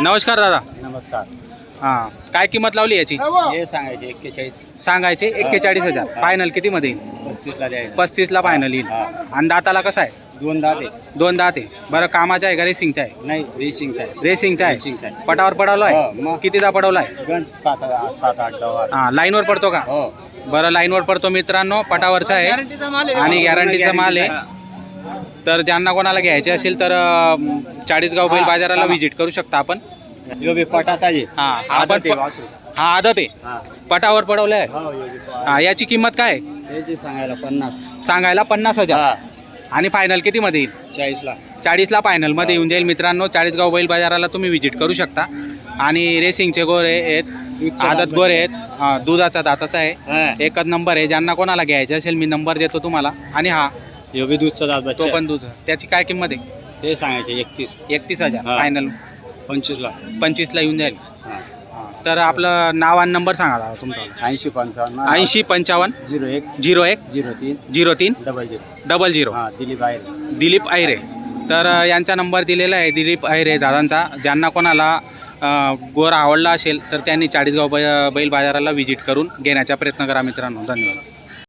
नमस्कार दादा. नमस्कार. हां काय किंमत लावली याची? हे सांगायचे एक्केचाळीस. सांगायचे एक्केचाळीस हजार. फायनल किती मध्ये येईल? पस्तीसला द्यायचं पस्तीसला फायनल येईल. हा. आणि दाताला कसं आहे? दोन दहा दे दोन दात आहे. बरं कामाचं आहे का रेसिंगचं आहे? नाही रेसिंगचा आहे. रेसिंगचं आहे. आहे. पटावर पडवलं हो, आहे मग. कितीदा पडवला आहे? सात सात आठ. हां लाईनवर पडतो का? हो. बरं लाईनवर पडतो मित्रांनो. पटावरचा आहे. आणि गॅरंटीचा माल आहे. तर ज्यांना कोणाला घ्यायचे असेल तर अं, चाळीसगाव बैल हा, बाजाराला. व्हिजिट करू शकता आपण. यो बी पटाचा आहे हा आदत आहे वासरू. हा आदत आहे. हा. पटावर पडवलं आहे हो, यो बी पा- हा याची किंमत काय आहे? हे जे सांगायला पन्नास. सांगायला पन्नास हजार. हा. आणि फायनल किती मध्ये येईल? चाळीसला. चाळीसला फायनलमध्ये येऊन जाईल मित्रांनो. चाळीसगाव बैल बाजाराला तुम्ही व्हिजिट करू शकता. आणि रेसिंगचे गोरे आहेत. दूधचा आदत दात गोरे आहेत. हा, दुधाचा दाताचा आहे. हा. एकच नंबर आहे. ज्यांना कोणाला घ्यायचे असेल मी नंबर देतो तुम्हाला. आणि हा यो बी दूधचा दात तो बच्चा पण दूध. त्याची काय किंमत आहे? ते सांगायचे एकतीस. एकतीस हजार. हा. फायनल पंचवीसला. पंचवीसला येऊन जाईल. तर आपलं नाव आणि नंबर सांगा दादा तुमचा. ऐंशी पंचावन्न. ऐंशी पंचावन्न. झिरो एक. झिरो एक. झिरो तीन. झिरो तीन. Double zero. Double zero. हा दिलीप आहे दिलीप ऐरे तर अ, यांचा नंबर दिलेला आहे. दिलीप ऐरे दादांचा. ज्यांना कोणाला अ, गोर आवडला असेल तर त्यांनी चाळीसगाव बै बैल बाजाराला व्हिजिट करून घेण्याचा प्रयत्न करा मित्रांनो. धन्यवाद.